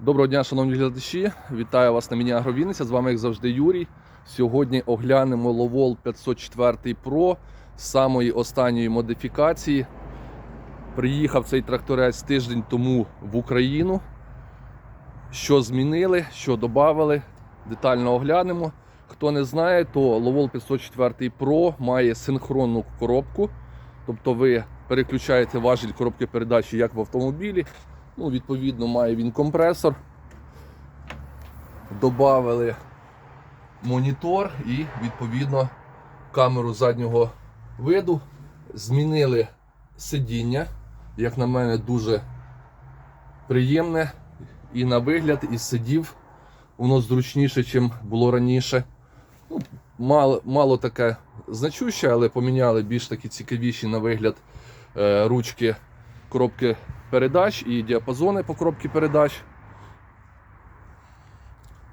Доброго дня, шановні глядачі! Вітаю вас на міні Агровінниця. З вами, як завжди, Юрій. Сьогодні оглянемо Lowol 504 Pro самої останньої модифікації. Приїхав цей тракторець тиждень тому в Україну. Що змінили, що додали, детально оглянемо. Хто не знає, то Lowol 504 Pro має синхронну коробку. Тобто ви переключаєте важіль коробки передачі як в автомобілі. Ну, відповідно, має він компресор. Добавили монітор і, відповідно, камеру заднього виду. Змінили сидіння. Як на мене, дуже приємне. І на вигляд, і сидів. Воно зручніше, ніж було раніше. Ну, мало, мало таке значуще, але поміняли більш такі цікавіші на вигляд е, ручки коробки передач і діапазони по коробці передач.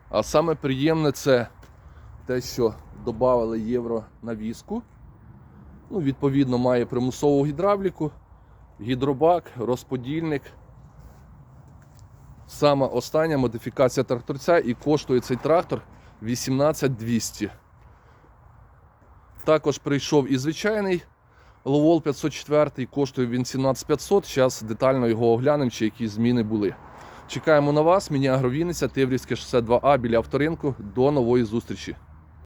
А саме приємне це те, що додали євро на віску. Ну, відповідно, має примусову гідравліку, гідробак, розподільник. Сама остання модифікація тракторця і коштує цей трактор 18200. Також прийшов і звичайний Ловол 504 коштує він 17500. Зараз детально його оглянемо, чи які зміни були. Чекаємо на вас. Мені Агровінниця, Тиврівське шосе 2А біля авторинку. До нової зустрічі.